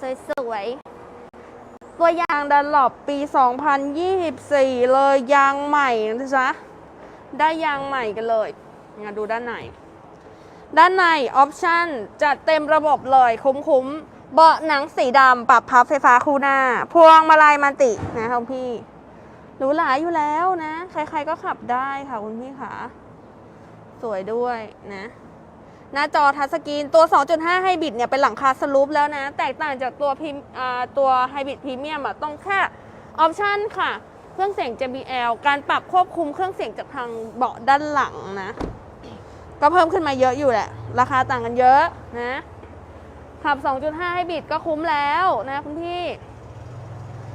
สวยๆ ตัวอยางดันหลบปี 2024 เลยยางใหม่นะจ๊ะ ได้ยางใหม่กันเลยมาดูด้านใน ด้านในออปชั่นจัดเต็มระบบเลยคุ้มๆ เบาะหนังสีดำปรับพับไฟฟ้าคู่หน้า พวงมาลัยมันตินะคุณพี่หรูหราอยู่แล้วนะ ใครๆก็ขับได้ค่ะคุณพี่ค่ะสวยด้วยนะ หน้าจอทัชสกรีนตัว 2.5ไฮบริดเนี่ยเป็นหลังคาสลูปแล้วนะ แตกต่างจากตัวพิมอ่าตัวไฮบริดพรีเมียมอะต้องแค่ออปชันค่ะ เครื่องเสียง JBL การปรับควบคุมเครื่องเสียงจากทางเบาะด้านหลังนะ ก็เพิ่มขึ้นมาเยอะอยู่แหละ ราคาต่างกันเยอะนะขับ 2.5ไฮบริดก็คุ้มแล้วนะคุณพี่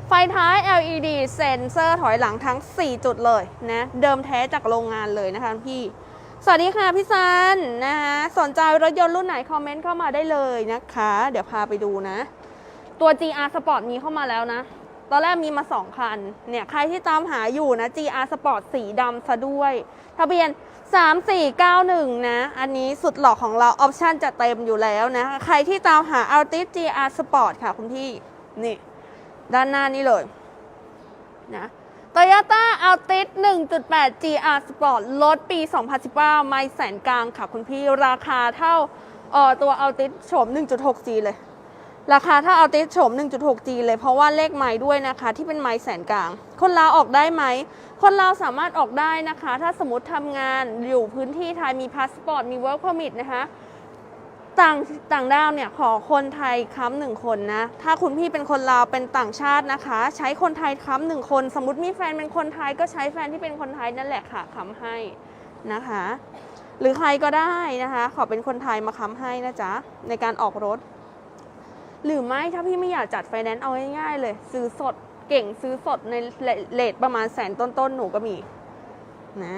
ไฟท้าย LED เซ็นเซอร์ถอยหลังทั้ง 4 จุดเลยนะ เดิมแท้จากโรงงานเลยนะคะคุณพี่ สวัสดีค่ะพี่ซันนะคะสนใจรถยนต์รุ่นไหนคอมเมนต์เข้ามาได้เลยนะคะ เดี๋ยวพาไปดูนะ ตัว GR Sport มีเข้ามาแล้วนะ ตอนแรกมีมา 2 คัน เนี่ยใครที่ตามหาอยู่นะ GR Sport สีดำซะด้วย ทะเบียน 3491 นะ อันนี้สุดหล่อของเราออปชั่นจะเต็มอยู่แล้วนะ ใครที่ตามหา Altis GR Sport ค่ะคุณพี่ นี่ ด้านหน้านี่เลยนะ Toyota Altis 1.8 GR Sport รถปี 2019 ไม่แสนกลางค่ะคุณพี่ราคาเท่าเอ่อตัว Altis โฉม 1.6G เลย ราคาถ้า Altis โฉม 1.6G เลยเพราะว่าเลขไม้ด้วยนะคะที่เป็นไม้แสนกลาง คนลาวออกได้ไหม คนลาวสามารถออกได้นะคะ ถ้าสมมติทำงานอยู่พื้นที่ไทยมีพาสปอร์ตมี Work Permit นะคะ ต่างต่างด้าวเนี่ยขอคนไทยค้ำหนึ่งคนนะ ถ้าคุณพี่เป็นคนลาวเป็นต่างชาตินะคะ ใช้คนไทยค้ำหนึ่งคน สมมติมีแฟนเป็นคนไทยก็ใช้แฟนที่เป็นคนไทยนั่นแหละค่ะค้ำให้นะคะ หรือใครก็ได้นะคะ ขอเป็นคนไทยมาค้ำให้นะจ๊ะในการออกรถ หรือไม่ถ้าพี่ไม่อยากจัดไฟแนนซ์เอาง่ายๆเลย ซื้อสดเก่งซื้อสดในเลทประมาณแสนต้นๆหนูก็มีนะ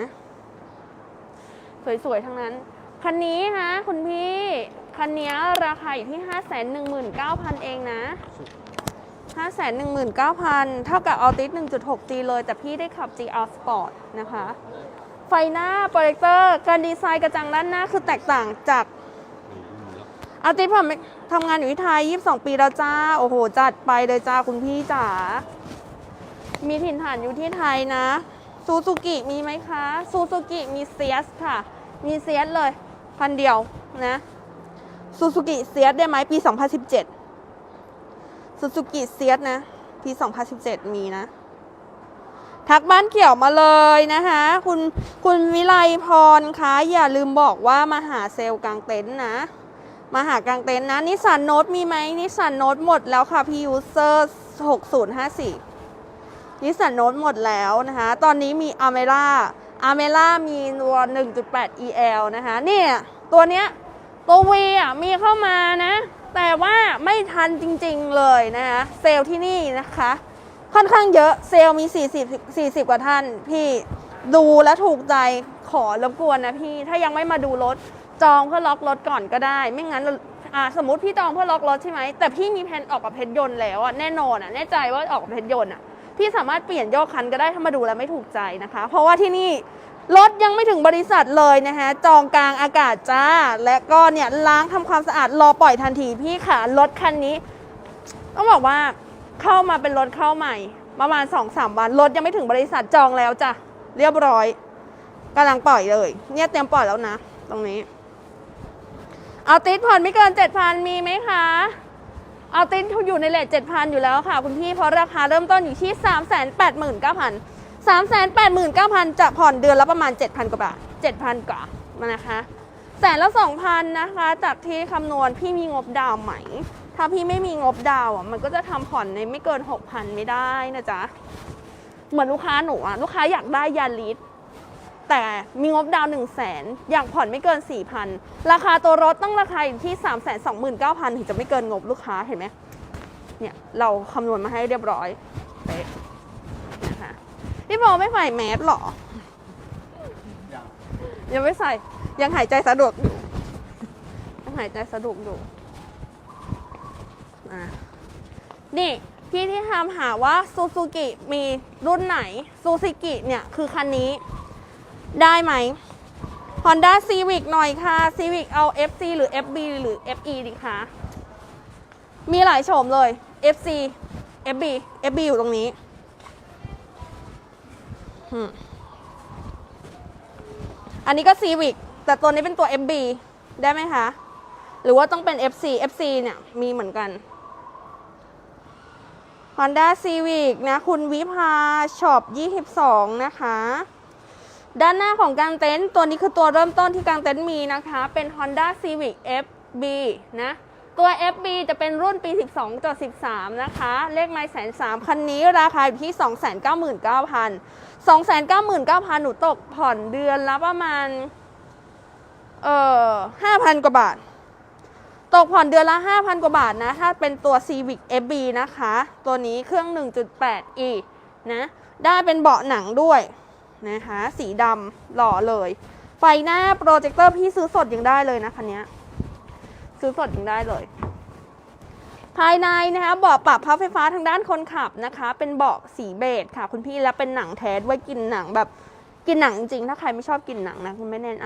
สวยๆทั้งนั้นคันนี้นะคุณพี่ คันนี้ราคาอยู่ที่ 5 1 9 0 0 0 เองนะ 5 1 9 0 0 0 เท่ากับ Altis 1.6G เลยแต่พี่ได้ขับ GR Sport นะคะ ไฟหน้าโปรเจคเตอร์การดีไซน์กระจังด้านหน้าคือแตกต่างจากอาติสผมทำงานอยู่ที่ไทย 22 ปีแล้วจ้า โอ้โห จัดไปเลยจ้าคุณพี่จ๋า มีถิ่นฐานอยู่ที่ไทยนะ ซูซูกิมีไหมคะ ซูซูกิมีเซียสค่ะ มีเซียสเลย พันเดียวนะ ซูซูกิเซียสได้ไหมปี 2017ซูซูกิเซียสนะปี 2017 มีนะ ทักบ้านเขียวมาเลยนะคะ คุณคุณวิไลพรคะอย่าลืมบอกว่ามาหาเซลล์กลางเต็นท์นะ มาหากลางเต็นท์นะ นิสสันโนตมีไหมนิสสันโนตหมดแล้วค่ะ พี่ยูเซอร์ 6054 นิสสันโนตหมดแล้วนะคะ ตอนนี้มีอเมร่าอเมร่ามีตัว 1.8 EL นะคะ เนี่ย ตัวเนี้ย ตัว V อะมีเข้ามานะ แต่ว่าไม่ทันจริงๆเลยนะคะเซลล์ที่นี่นะคะ ค่อนข้างเยอะเซลล์มี 40 40 กว่าท่าน พี่ดูแลวถูกใจขอรบกวนนะพี่ ถ้ายังไม่มาดูรถจองเพื่อล็อกรถก่อนก็ได้ ไม่งั้นอ่าสมมติพี่จองเพื่อล็อกรถใช่ไหมแต่พี่มีแผนออกกับเพชรยนต์แล้วอะแน่นอนอะแน่ใจว่าออกกับเพชรยนต์อะพี่สามารถเปลี่ยนโยกคันก็ได้ถ้ามาดูแล้วไม่ถูกใจนะคะ เพราะว่าที่นี่ รถยังไม่ถึงบริษัทเลยนะคะจองกลางอากาศจ้า และก็เนี่ยล้างทำความสะอาดรอปล่อยทันทีพี่ค่ะรถคันนี้ ต้องบอกว่าเข้ามาเป็นรถเข้าใหม่ ประมาณ2อสวันรถยังไม่ถึงบริษัทจองแล้วจ้ะเรียบร้อยกำลังปล่อยเลย เนี่ยเตรียมปล่อยแล้วนะ ตรงนี้ เอาติดผ่อนไม่เกิน7,000มีไหมคะเอาติดอยู่ในเลท7,000อยู่แล้วค่ะ คุณพี่เพราะราคาเริ่มต้นอยู่ที่389,000 389,000 จะผ่อนเดือนละประมาณ 7,000 กว่าบาท 7,000 กว่ามานะคะแสนละ2,000นะคะ จากที่คำนวณพี่มีงบดาวไหม ถ้าพี่ไม่มีงบดาวอะมันก็จะทำผ่อนในไม่เกิน 6,000 ไม่ได้นะจ๊ะ เหมือนลูกค้าหนูอะลูกค้าอยากได้ยาลิสแต่มีงบดาวน์1 0 0 0 0แสนอยากผ่อนไม่เกิน 4,000 ราคาตัวรถต้องราคาอยู่ที่ 3 2 9 0 0 0ถึงจะไม่เกินงบลูกค้าเห็นไหมเนี่ยเราคำนวณมาให้เรียบร้อย พี่โบไม่ใส่แมสหรอ ยังไม่ใส่ ยังหายใจสะดวกอยู่ ยังหายใจสะดวกอยู่อะนี่พี่ที่ถามหาว่าซูซูกิมีรุ่นไหนซูซูกิเนี่ยคือคันนี้ ได้ไหม Honda Civic หน่อยค่ะ Civic เอา FC หรือ FB หรือ FE ดีคะมีหลายโฉมเลย FC FB FB อยู่ตรงนี้ อันนี้ก็ Civic แต่ตัวนี้เป็นตัว FB ได้ไหมคะ หรือว่าต้องเป็น FC FC เนี่ยมีเหมือนกัน Honda Civic นะคุณวิภาช็อป22 นะคะ ด้านหน้าของกางเต็นท์ตัวนี้คือตัวเริ่มต้นที่กางเต็นท์มีนะคะ เป็น Honda Civic FB นะ ตัว FB จะเป็นรุ่นปี 12.13 นะคะ เลขไม้แสนสามคันนี้ราคาอยู่ที่ 299,000 299,000 หนูตกผ่อนเดือนละประมาณ เอ่อ 5,000 กว่าบาท ตกผ่อนเดือนละ 5,000 กว่าบาทนะ ถ้าเป็นตัว Civic FB นะคะ ตัวนี้เครื่อง 1.8e นะ ได้เป็นเบาะหนังด้วยนะคะ สีดำหล่อเลย ไฟหน้าโปรเจคเตอร์พี่ซื้อสดยังได้เลยนะคันนี้ ซื้อสดยังได้เลย ภายในนะคะเบาะปรับพับไฟฟ้าทางด้านคนขับนะคะ เป็นเบาะสีเบจค่ะ คุณพี่และเป็นหนังแท้ด้วยกินหนังแบบกินหนังจริงๆถ้าใครไม่ชอบกินหนังนะคุณไม่แนะน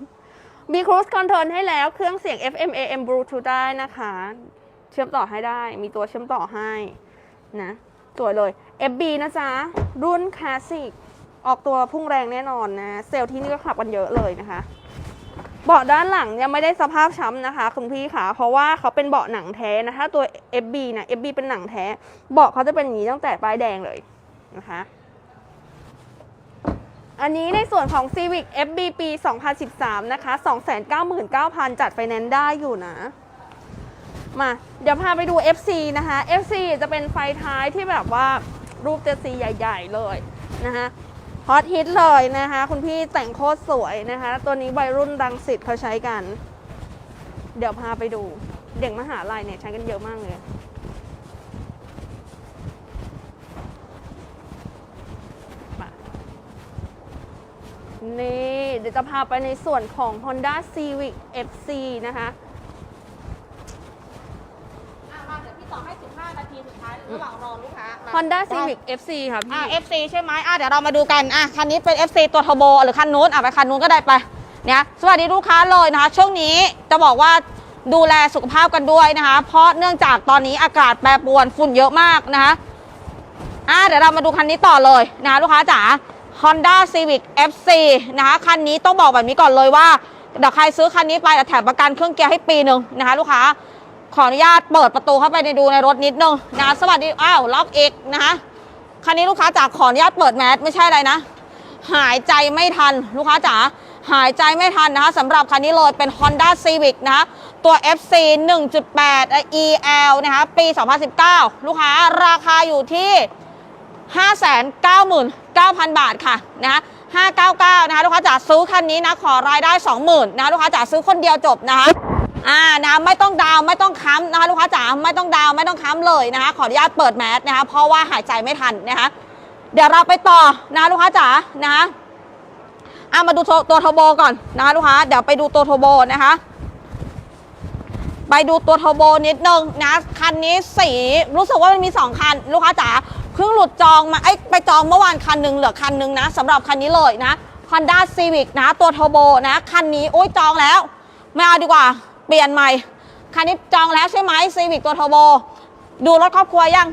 ำมีครูสคอนโทรลให้แล้วเครื่องเสียง FM AM Bluetooth ได้นะคะ เชื่อมต่อให้ได้ มีตัวเชื่อมต่อให้นะสวยเลย FB นะจ๊ะ รุ่นคลาสสิกออกตัวพุ่งแรงแน่นอนนะ เซลล์ที่นี่ก็ขับกันเยอะเลยนะคะ เบาะด้านหลังยังไม่ได้สภาพช้ำนะคะ คุณพี่ค่ะ เพราะว่าเขาเป็นเบาะหนังแท้นะถ้าตัว FB นะ FB เป็นหนังแท้ เบาะเขาจะเป็นอย่างนี้ตั้งแต่ป้ายแดงเลยนะคะอันนี้ในส่วนของ Civic FB ปี 2013 นะคะ 299,000 จัดไฟแนนซ์ได้อยู่นะ มา เดี๋ยวพาไปดู FC นะคะ FC จะเป็นไฟท้ายที่แบบว่ารูปเจสีใหญ่ ๆ เลยนะคะ ฮอตฮิตเลยนะคะ คุณพี่แต่งโคตรสวยนะคะ ตัวนี้วัยรุ่นดังสิทธิ์เขาใช้กัน เดี๋ยวพาไปดู เด็กมหาลัยเนี่ยใช้กันเยอะมากเลย นี่ เดี๋ยวจะพาไปในส่วนของ Honda Civic FC นะคะ อะมาเดี๋ยวพี่ต่อให้ 15 นาทีสุดท้าย ระหว่างรอลูกค้ามา Honda Civic FC ค่ะอะพี่ FC ใช่ไหมอะเดี๋ยวเรามาดูกันอะคันนี้เป็น FC ตัวทโบหรือคันนู้นอะไปคันนู้นก็ได้ไปเนี่ยสวัสดีลูกค้าเลยนะคะ ช่วงนี้จะบอกว่าดูแลสุขภาพกันด้วยนะคะ เพราะเนื่องจากตอนนี้อากาศแปรปรวนฝุ่นเยอะมากนะคะอะเดี๋ยวเรามาดูคันนี้ต่อเลยนะคะลูกค้าจ๋า Honda Civic FC นะคะคันนี้ต้องบอกแบบนี้ก่อนเลยว่าเดี๋ยวใครซื้อคันนี้ไปจะแถมประกันเครื่องเกียร์ให้ปีหนึ่งนะคะ ลูกค้า ขออนุญาตเปิดประตูเข้าไปในดูในรถนิดนึงนะสวัสดีอ้าวล็อกเอกนะคะคันนี้ลูกค้าจ๋าขออนุญาตเปิดแมสไม่ใช่อะไรนะ หายใจไม่ทันลูกค้าจ๋าหายใจไม่ทันนะคะสำหรับคันนี้เลยเป็น Honda Civic นะคะตัว FC 1.8 EL นะคะปี 2019 ลูกค้าราคาอยู่ที่ 599,000 บาทค่ะนะ599 นะคะลูกค้าจ๋าซื้อคันนี้นะขอรายได้ 20,000 นะคะลูกค้าจ๋าซื้อคนเดียวจบนะคะ อ่านะไม่ต้องดาวไม่ต้องค้ำนะคะลูกค้าจ๋าไม่ต้องดาวไม่ต้องค้ำเลยนะคะขออนุญาตเปิดแมสนะคะเพราะว่าหายใจไม่ทันนะคะเดี๋ยวเราไปต่อนะะลูกค้าจ๋านะคะอ่ามาดูตัวตัวโทโบก่อนนะคะลูกค้าเดี๋ยวไปดูตัวโทโบนะคะไปดูตัวโทโบนิดนึงนะคันนี้สีรู้สึกว่ามันมี 2 คัน ลูกค้าจ๋าเพิ่งหลุดจองมาไอ้ยไปจองเมื่อวานคันหนึ่งเหลือคันหนึ่งนะสำหรับคันนี้เลยนะ Honda Civic นะตัวโทโบนะ คันนี้โอ้ยจองแล้ว ไม่เอาดีกว่า เปลี่ยนใหม่ คันนี้จองแล้วใช่ไหม Civic ตัวโทโบ ดูรถครอบครัวยัง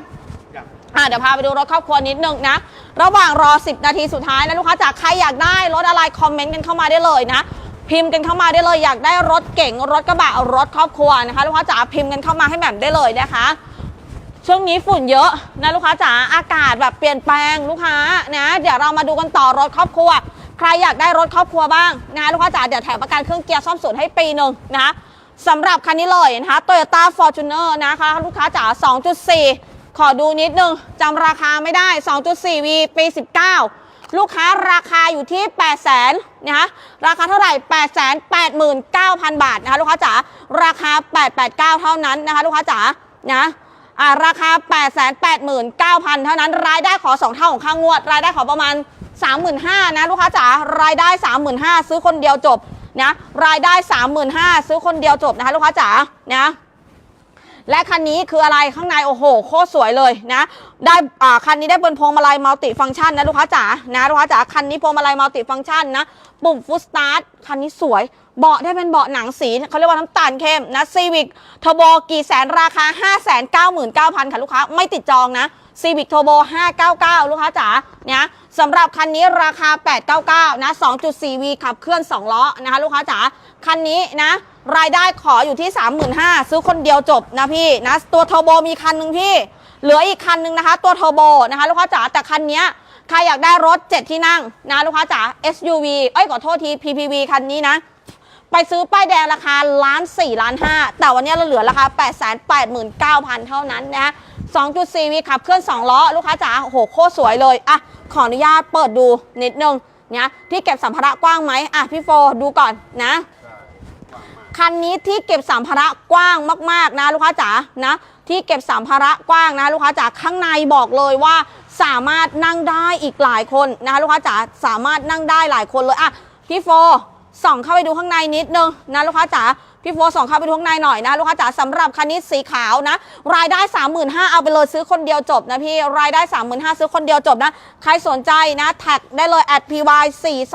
อะเดี๋ยวพาไปดูรถครอบครัวนิดนึงนะ ระหว่างรอ 10 นาทีสุดท้ายนะลูกค้าจากใครอยากได้รถอะไรคอมเมนต์กันเข้ามาได้เลยนะ พิมพ์กันเข้ามาได้เลยอยากได้รถเก่งรถกระบะรถครอบครัวนะคะลูกค้าจ๋าพิมพ์กันเข้ามาให้แบบได้เลยนะคะ ช่วงนี้ฝุ่นเยอะนะลูกค้าจ๋าอากาศแบบเปลี่ยนแปลงลูกค้านะเดี๋ยวเรามาดูกันต่อรถครอบครัว ใครอยากได้รถครอบครัวบ้างนะลูกค้าจ๋าเดี๋ยวแถมประกันเครื่องเกียร์ซ่อมศูนย์ให้ปีหนึ่งนะ สำหรับคันนี้เลยนะคะ Toyota Fortuner นะคะ ลูกค้าจ๋า 2.4 ขอดูนิดนึงจำราคาไม่ได้ 2.4V ปี 19 ลูกค้าราคาอยู่ที่ 8 0 0 0 0นะคะราคาเท่าไหร่ 8 8 9 0 0 0 บาทนะคะลูกค้าจ๋า ราคา 889 เท่านั้นนะคะลูกค้าจ๋านะาราคา 8 8 9 0 0 0 เท่านั้น รายได้ขอ 2 เท่าของค่างวด รายได้ขอประมาณ 35,000นะลูกค้าจ๋ารายได้ 35,000 ซื้อคนเดียวจบ นะรายได้ 35,000ซื้อคนเดียวจบนะคะลูกค้าจ๋านะและคันนี้คืออะไรข้างในโอ้โห โคตรสวยเลยนะ ได้อ่าคันนี้ได้บนพวงมาลัยมัลติฟังก์ชันนะลูกค้าจ๋านะลูกค้าจ๋าคันนี้พวงมาลัยมัลติฟังก์ชันนะ ปุ่มฟุตสตาร์ทคันนี้สวย เบาะได้เป็นเบาะหนังสีเขาเรียกว่าน้ำตาลเข้มนะซีวิกเทอร์โบกี่แสนราคา 5 9 9 0 0 0 ค่ะลูกค้า ไม่ติดจองนะซีวิกเทอร์โบ599 ลูกค้าจ๋าเนี่ยสำหรับคันนี้ราคา 899 นะ 2.4V ขับเคลื่อน 2 ล้อนะคะลูกค้าจ๋าคันนี้นะ รายได้ขออยู่ที่ 35,000ซื้อคนเดียวจบนะพี่นะตัวเทอร์โบมีคันหนึ่งพี่ เหลืออีกคันหนึ่งนะคะ ตัวเทอร์โบนะคะลูกค้าจ๋าแต่คันนี้ใครอยากได้รถ 7 ที่นั่งนะลูกค้าจ๋า SUV เอ้ยขอโทษที PPV คันนี้นะ ไปซื้อป้ายแดงราคาล้านสี่ล้านห้าแต่วันนี้เราเหลือราคา8 8 9 0 0 0 เท่านั้นนะ2.4วีขับเคลื่อน 2 ล้อ ลูกค้าจ๋าโอ้โหโคตรสวยเลยอะขออนุญาตเปิดดูนิดนึงเนี่ยที่เก็บสัมภาระกว้างไหมอะพี่โฟดูก่อนนะคันนี้ที่เก็บสัมภาระกว้างมากๆนะลูกค้าจ๋านะที่เก็บสัมภาระกว้างนะลูกค้าจ๋าข้างในบอกเลยว่าสามารถนั่งได้อีกหลายคนนะคะลูกค้าจ๋าสามารถนั่งได้หลายคนเลยอะพี่โฟ ส่องเข้าไปดูข้างในนิดนึงนะลูกค้าจ๋าพี่โฟส่องเข้าไปดูข้างในหน่อยนะลูกค้าจ๋าสำหรับคันนี้สีขาวนะ รายได้ 35,000เอาไปเลยซื้อคนเดียวจบนะพี่รายได้ 35,000ซื้อคนเดียวจบนะ ใครสนใจนะแท็กได้เลย at py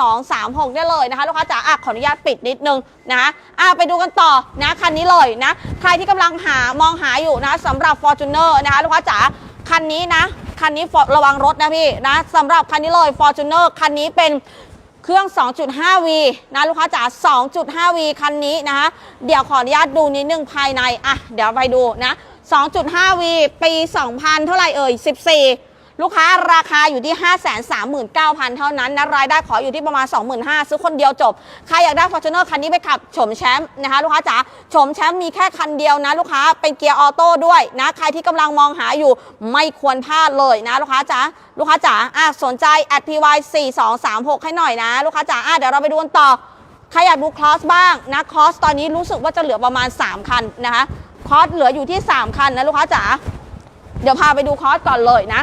4236ได้เลยนะคะลูกค้าจ๋าอะขออนุญาตปิดนิดนึงนะอะไปดูกันต่อนะคันนี้เลยนะ ใครที่กำลังหามองหาอยู่นะสำหรับ Fortuner นะคะลูกค้าจ๋าคันนี้นะคันนี้ระวังรถนะพี่นะสำหรับคันนี้เลย Fortuner คันนี้เป็น เครื่อง 2.5V นะลูกค้าจ๋า 2.5V คันนี้นะคะ เดี๋ยวขออนุญาตดูนิดนึงภายใน อะ เดี๋ยวไปดูนะ 2.5V ปี 2000 เท่าไหร่เอ่ย 14 ลูกค้าราคาอยู่ที่ 539,000 เท่านั้นนะรายได้ขออยู่ที่ประมาณ 25,000ซื้อคนเดียวจบ ใครอยากได้ Fortuner คันนี้ไปขับชมแชมป์นะคะลูกค้าจ๋าชมแชมป์มีแค่คันเดียวนะลูกค้าเป็นเกียร์ออโต้ด้วยนะใครที่กำลังมองหาอยู่ไม่ควรพลาดเลยนะลูกค้าจ๋าลูกค้าจ๋าอะสนใจ at py 4236ให้หน่อยนะ ลูกค้าจ๋าอะเดี๋ยวเราไปดูกันต่อใครอยากดูคลอสบ้างนะคลอสตอนนี้รู้สึกว่าจะเหลือประมาณ 3 คันนะคะคลอสเหลืออยู่ที่ 3 คันนะลูกค้าจ๋าเดี๋ยวพาไปดูคลอสก่อนเลยนะ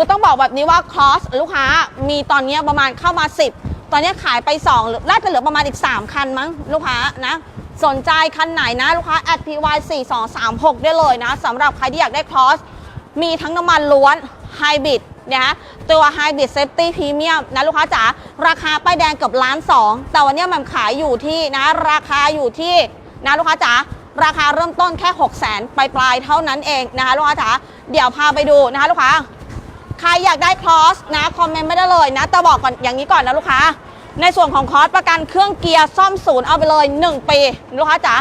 คือต้องบอกแบบนี้ว่าคลอสลูกค้ามีตอนนี้ประมาณเข้ามา 10 ตอนนี้ขายไป2หรือน่าจะเหลือประมาณอีก 3 คันมั้งลูกค้านะ สนใจคันไหนนะลูกค้า at py 4236 ได้เลยนะสำหรับใครที่อยากได้คลอสมีทั้งน้ำมันล้วนไฮบริดนะตัวไฮบริดเซฟตี้พรีเมียมนะลูกค้าจ๋าราคาป้ายแดงเกือบล้านสองแต่วันนี้มันขายอยู่ที่นะราคาอยู่ที่นะลูกค้าจ๋าราคาเริ่มต้นแค่ 6 0 0 0 0ปลายปลายๆเท่านั้นเองนะคะลูกค้าจ๋าเดี๋ยวพาไปดูนะคะลูกค้า ใครอยากได้คลอสนะคอมเมนต์ไม่ได้เลยนะ แต่บอกก่อนอย่างนี้ก่อนนะลูกค้า ในส่วนของคอสประกันเครื่องเกียร์ซ่อมศูนย์เอาไปเลย 1 ปีลูกค้าจ๋า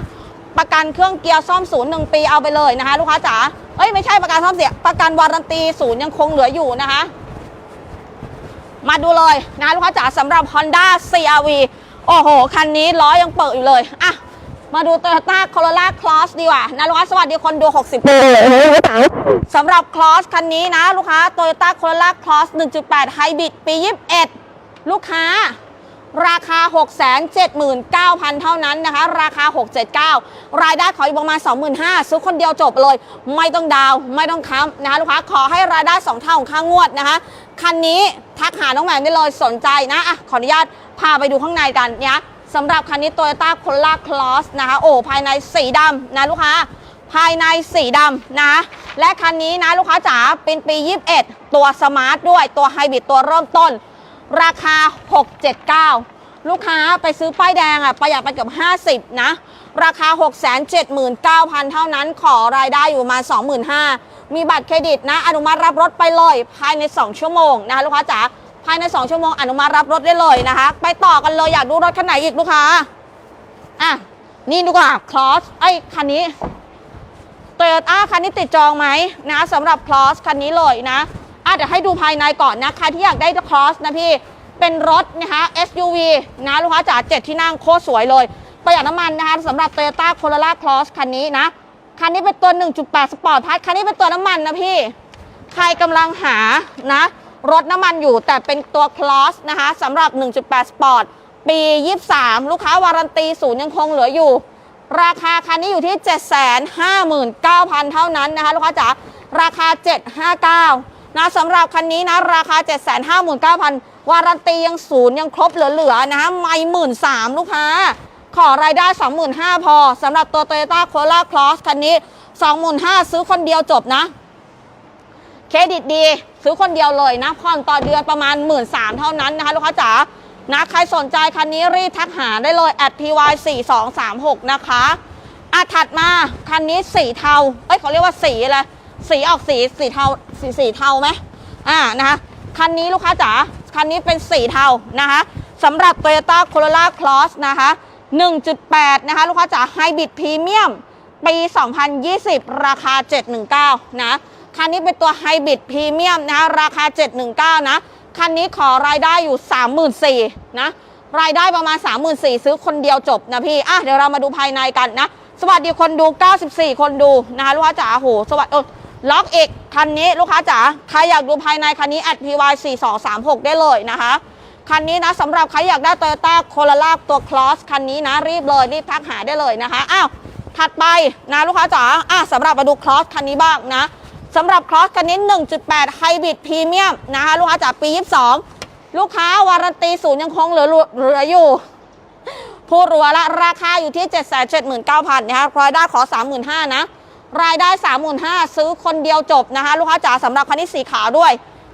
ประกันเครื่องเกียร์ซ่อมศูนย์หนึ่งปีเอาไปเลยนะคะ ลูกค้าจ๋าเอ้ยไม่ใช่ประกันซ่อมเสียประกันวารันตีศูนย์ยังคงเหลืออยู่นะคะ มาดูเลยนะลูกค้าจ๋าสำหรับ Honda CRV โอ้โห คันนี้ล้อยังเปิดอยู่เลยอะ มาดู Toyota Corolla Cross ดีกว่านะลูกค้าสวัสดีคนดู 60สำหรับ Cross คันนี้นะ ลูกค้า Toyota Corolla Cross 1.8 Hybrid ปี 21 ลูกค้า ราคา 679,000 เท่านั้นนะคะ ราคา 679 รายได้ขออยู่ประมาณ 25,000ซื้อคนเดียวจบเลย ไม่ต้องดาว ไม่ต้องค้ำนะคะลูกค้าขอให้รายได้ 2 เท่าของค่างวดนะคะ คันนี้ทักหาน้องแหม่มได้เลยสนใจนะอะขออนุญาตพาไปดูข้างในกันเนี่ย สำหรับคันนี้ Toyota Corolla Cross นะคะ โอ้ ภายในสีดำนะลูกค้า ภายในสีดำนะ และคันนี้นะลูกค้าจ๋า เป็นปี 21 ตัวสมาร์ทด้วย ตัวไฮบริดตัวเริ่มต้น ราคา 679 ลูกค้าไปซื้อป้ายแดงอะประหยัดไปเกือบ 50 นะ ราคา 679,000 เท่านั้น ขอรายได้อยู่มา 25,000 มีบัตรเครดิตนะ อนุมัติรับรถไปเลย ภายใน 2 ชั่วโมงนะคะลูกค้าจ๋า ภายใน 2 ชั่วโมงอนุมัติรับรถได้เลยนะคะ ไปต่อกันเลยอยากดูรถคันไหนอีกลูกค้าอะนี่ดีกว่าคลอสไอ้คันนี้โตโยต้าคันนี้ติดจองไหมนะสำหรับคลอสคันนี้เลยนะอะเดี๋ยวให้ดูภายในก่อนนะใครที่อยากได้คลอสนะพี่เป็นรถนะคะ SUV นะลูกค้าจ๋าเจ็ดที่นั่งโคตรสวยเลยประหยัดน้ำมันนะคะสำหรับ Toyota Corolla Cross คันนี้นะ คันนี้เป็นตัว 1.8 สปอร์ตพัทคันนี้เป็นตัวน้ำมันนะพี่ ใครกำลังหานะ รถน้ำมันอยู่แต่เป็นตัว Cross นะคะสำหรับ 1.8 สปอร์ต ปี 23 ลูกค้าวารันตีศูนย์ยังคงเหลืออยู่ ราคาคันนี้อยู่ที่ 759,000 เท่านั้นนะคะลูกค้าจ๋าราคา 759 นะสำหรับคันนี้นะ ราคา 759,000 วารันตียังศูนย์ยังครบเหลือๆนะไม่หมื่นสามลูกค้า ขอรายได้ 25,000 พอสำหรับตัว Toyota Corolla Cross คันนี้ 25,000 ซื้อคนเดียวจบนะ เครดิตดี ซื้อคนเดียวเลยนะผ่อนต่อเดือนประมาณ 1 3ื่นเท่านั้นนะคะลูกค้าจ๋านะใครสนใจคันนี้รีบทักหาได้เลย at ty 4 2 3 6นะคะอะถัดมาคันนี้สีเทาเอ้ยเขาเรียกว่าสีอะไรสีออกสีสีเทาสีสีเทาไหมอ่านะคะคันนี้ลูกค้าจ๋าคันนี้เป็นสีเทานะคะสำหรับ Toyota Corolla Cross นะคะ 1.8 นะคะ ลูกค้าจ๋าไฮบริดพรีเมียม ปี 2020 ราคา 719 นะ คันนี้เป็นตัวไฮบริดพรีเมียมนะราคา 719 นะ คันนี้ขอรายได้อยู่ 34,000นะรายได้ประมาณ 34,000ซื้อคนเดียวจบนะพี่อะเดี๋ยวเรามาดูภายในกันนะ สวัสดีคนดู 94 คนดูนะคะลูกค้าจ๋าโหสวัสดีล็อกเอกคันนี้ลูกค้าจ๋าใครอยากดูภายในคันนี้ at py 4236ได้เลยนะคะคันนี้นะสำหรับใครอยากได้ Toyota Corolla ตัว Cross คันนี้นะรีบเลยรีบทักหาได้เลยนะคะอ้าวถัดไปนะลูกค้าจ๋าอะสำหรับมาดู Cross คันนี้บ้างนะ สำหรับ Cross คันนี้ 1.8 Hybrid Premium นะคะลูกค้าจ๋าปี 22 ลูกค้าวารันตีศูนย์ยังคงเหลือเหลืออยู่ ผู้รัวละราคาอยู่ที่ 779,000นะคะรายได้ขอ 35,000นะ รายได้ 35,000 ซื้อคนเดียวจบนะคะลูกค้าจ๋าสำหรับคันนี้สีขาวด้วย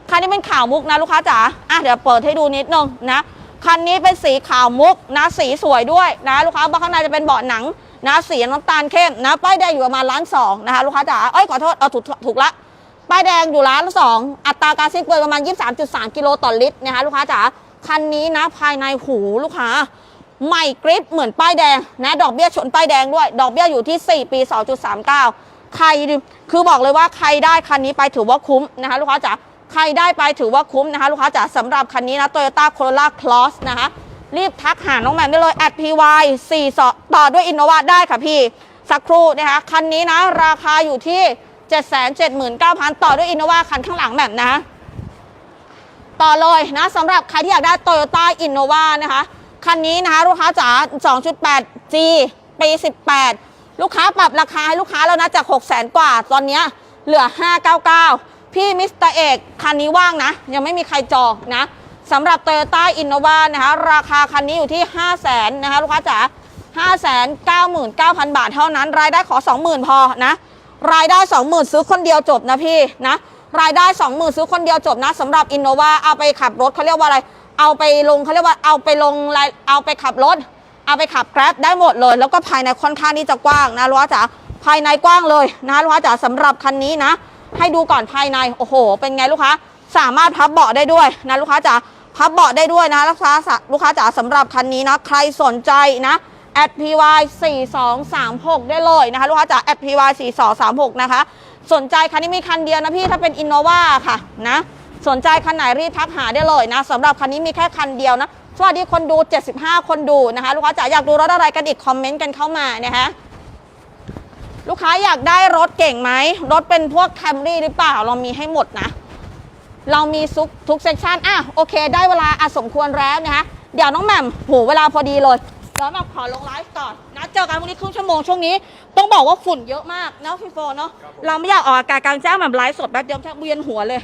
คันนี้เป็นขาวมุกนะลูกค้าจ๋าอะเดี๋ยวเปิดให้ดูนิดนึงนะคันนี้เป็นสีขาวมุกนะสีสวยด้วยนะลูกค้าบางข้างในจะเป็นเบาะหนัง นะสีน้ำตาลเข้มนะป้ายแดงอยู่ประมาณล้านสองนะคะลูกค้าจ๋าเอ้ยขอโทษเอาถูกถูกละป้ายแดงอยู่ล้านสองอัตราการสิ้นเปลืองประมาณ 23.3 กิโลต่อลิตรนะคะลูกค้าจ๋าคันนี้นะภายในหูลูกค้าใหม่กริปเหมือนป้ายแดงนะดอกเบี้ยชนป้ายแดงด้วย ดอกเบี้ยอยู่ที่ 4 ปี 2.39 ใครดิคือบอกเลยว่าใครได้คันนี้ไปถือว่าคุ้มนะคะลูกค้าจ๋าใครได้ไปถือว่าคุ้มนะคะลูกค้าจ๋าสำหรับคันนี้นะ Toyota Corolla Cross นะคะ รีบทักหาน้องแหม่มได้เลย at py 4ต่อด้วย Innova ได้ค่ะพี่ สักครู่นะคะ คันนี้นะ ราคาอยู่ที่ 779,000 ต่อด้วย Innova คันข้างหลังแบบนะ ต่อเลยนะสำหรับใครที่อยากได้ Toyota Innova นะคะ คันนี้นะคะลูกค้าจ๋า 2.8G ปี 18 ลูกค้าปรับราคาให้ลูกค้าแล้วนะจาก 600,000 กว่า ตอนนี้เหลือ 599 พี่มิสเตอร์เอกคันนี้ว่างนะ ยังไม่มีใครจองนะ สำหรับ Toyota Innova นะคะราคาคันนี้อยู่ที่ 5 0 0 0 0 0นะคะลูกค้าจ๋า599,000 บาทเท่านั้น รายได้ขอ 20,000 พอนะ รายได้ 20,000 ซื้อคนเดียวจบนะพี่นะ รายได้ 20,000 ซื้อคนเดียวจบนะสำหรับ Innova เอาไปขับรถเขาเรียกว่าอะไร เอาไปลงเขาเรียกว่าเอาไปลงรเอาไปขับรถ เอาไปขับแกร็บได้หมดเลย แล้วก็ภายในค่อนข้างที่จะกว้างนะลูกค้าจ๋าภายในกว้างเลยนะลูกค้าจ๋าสำหรับคันนี้นะ ให้ดูก่อนภายในโอ้โห เป็นไงลูกค้า สามารถพับเบาะได้ด้วยนะลูกค้าจ๋าพับเบาะได้ด้วยนะลูกค้าลูกค้าจ๋าสำหรับคันนี้นะใครสนใจนะ at py 4236ได้เลยนะคะลูกค้าจ๋า at py 4236นะคะ สนใจคันนี้มีคันเดียวนะพี่ถ้าเป็น Innova ค่ะนะสนใจคันไหนรีบทักหาได้เลยนะสำหรับคันนี้มีแค่คันเดียวนะสวัสดีคนดู 75 คนดูนะคะ ลูกค้าจ๋าอยากดูรถอะไรกันอีกคอมเมนต์กันเข้ามานะคะลูกค้าอยากได้รถเก่งไหมรถเป็นพวกแคมรี่หรือเปล่าเรามีให้หมดนะ เรามีซุกทุกเซกชันอะโอเค ได้เวลาอะสมควรแล้วนะคะเดี๋ยวน้องแหม่มโหเวลาพอดีเลยแล้วแหม่มขอลงไลฟ์ก่อนนะเจอกันวันนี้ครึ่งชั่วโมงช่วงนี้ต้องบอกว่าฝุ่นเยอะมากนะพี่โฟเนาะเราไม่อยากออกอากาศกลางแจ้งแบบไลฟ์สดแบบเดียวแค่เวียนหัวเลย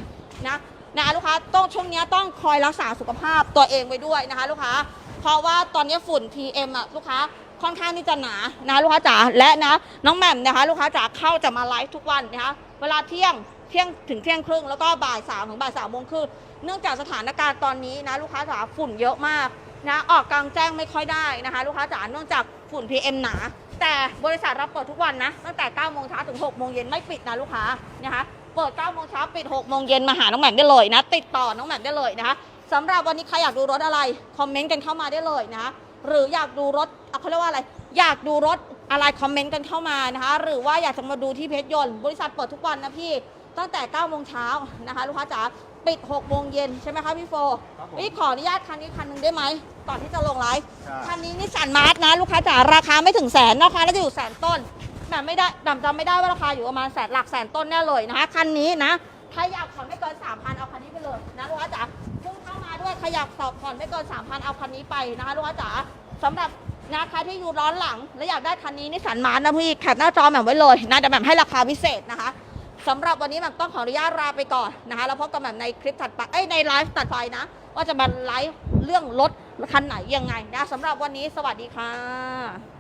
นะนะลูกค้าต้องช่วงนี้ต้องคอยรักษาสุขภาพตัวเองไว้ด้วยนะคะ ลูกค้า เพราะว่าตอนนี้ฝุ่น PM อะลูกค้าค่อนข้างที่จะหนานะลูกค้าจ๋าและนะน้องแหม่มนะคะ ลูกค้าจ๋าเข้าจะมาไลฟ์ทุกวันนะคะเวลาเที่ยง เที่ยงถึงเที่ยงครึ่งแล้วก็บ่ายสามถึงบ่ายสามโมงครึ่งเนื่องจากสถานการณ์ตอนนี้นะลูกค้าจ๋าฝุ่นเยอะมากนะออกกลางแจ้งไม่ค่อยได้นะคะ ลูกค้าจ๋าเนื่องจากฝุ่น PM หนา แต่บริษัทรับเปิดทุกวันนะตั้งแต่9โมงเช้าถึง6โมงเย็นไม่ปิดนะลูกค้านะคะเปิด9โมงเช้าปิด6โมงเย็นมาหาน้องแหม่มได้เลยนะ ติดต่อน้องแหม่มได้เลยนะคะสำหรับวันนี้ใครอยากดูรถอะไรคอมเมนต์กันเข้ามาได้เลยนะคะหรืออยากดูรถเขาเรียกว่าอะไร อยากดูรถอะไรคอมเมนต์กันเข้ามานะคะ หรือว่าอยากจะมาดูที่เพจยนต์ บริษัทเปิดทุกวันนะพี่ ตั้งแต่9โมงเช้านะคะลูกค้าจ๋าปิด6โมงเย็นใช่ไหมคะพี่โฟครับผมพี่ขออนุญาตคันนี้คันหนึงได้ไหมก่อนที่จะลงไลฟ์ใช่ คันนี้นิสสันมาร์ทนะลูกค้าจ๋าราคาไม่ถึงแสนราคาน่าจะอยู่แสนต้นแบบไม่ได้ดำจำไม่ได้ว่าราคาอยู่ประมาณแสนหลักแสนต้นแน่เลยนะคะคันนี้นะใครอยากผ่อนไม่เกิน3,000เอาคันนี้ไปเลยนะลูกค้าจ๋าเพิ่งเข้ามาด้วยใครอยากสอบผ่อนไม่เกิน3,000เอาคันนี้ไปนะคะลูกค้าจ๋าสำหรับนะใครที่อยู่ร้อนหลัง และอยากได้คันนี้นิสสันมาร์ทนะพี่แคปหน้าจอแบบไว้เลยนะเดี๋ยวแบบให้ราคาพิเศษนะคะ สำหรับวันนี้หมักต้องขออนุญาตลาไปก่อนนะคะแล้วพบกันแบบในคลิปถัดไปเอ้ยในไลฟ์ตัดไปนะ ว่าจะมาไลฟ์เรื่องรถคันไหนยังไงนะสำหรับวันนี้สวัสดีค่ะ